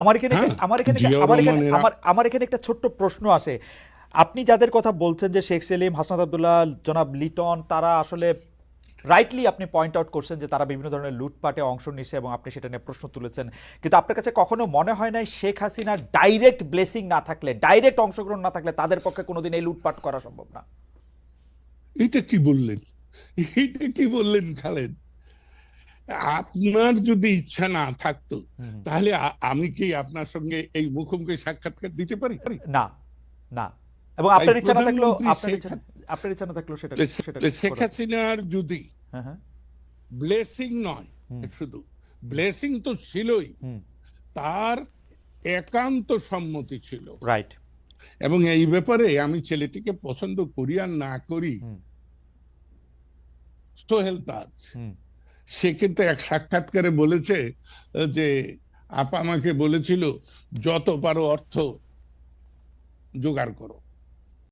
আমার এখানে হ্যাঁ, আমার এখানে আমার এখানে আমার আমার এখানে একটা ছোট্ট প্রশ্ন আসে আপনি যাদের কথা বলছেন যে শেখ সেলিম হাসনাত আবদুল্লাহ জনাব লিটন তারা আসলে রাইটলি আপনি পয়েন্ট আউট করছেন যে তারা বিভিন্ন ধরনের লুটপাটে অংশ নিছে এবং আপনি সেটা নিয়ে প্রশ্ন তুলেছেন। কিন্তু আপনার কাছে কখনো মনে হয় নাই শেখ হাসিনার ডাইরেক্ট ব্লেসিং না থাকলে ডাইরেক্ট অংশগ্রহণ না থাকলে তাদের পক্ষে কোনোদিন এই লুটপাট করা সম্ভব না? এটা কি বললেন? এটা কি বললেন খালেদ? আপনার যদি ইচ্ছা না থাকতো তাহলে আমি কি আপনার সঙ্গে এই মুখোমুখি সাক্ষাৎকার দিতে পারি? না না। এবং আপনার ইচ্ছা না থাকলেও আপনার ইচ্ছা না থাকলেও সেটা শেখ হাসিনার যদি হ্যাঁ হ্যাঁ। ব্লেসিং নয় শুধু ব্লেসিং তো ছিলই তার একান্ত সম্মতি ছিল। রাইট এবং এই ব্যাপারে আমি ছেলেটিকে পছন্দ করি আর না করি। সোহেল তাজ। সে কিন্তু এক সাক্ষাৎকারে বলেছে যে আপা আমাকে বলেছিল যত পারো অর্থ জোগাড় করো।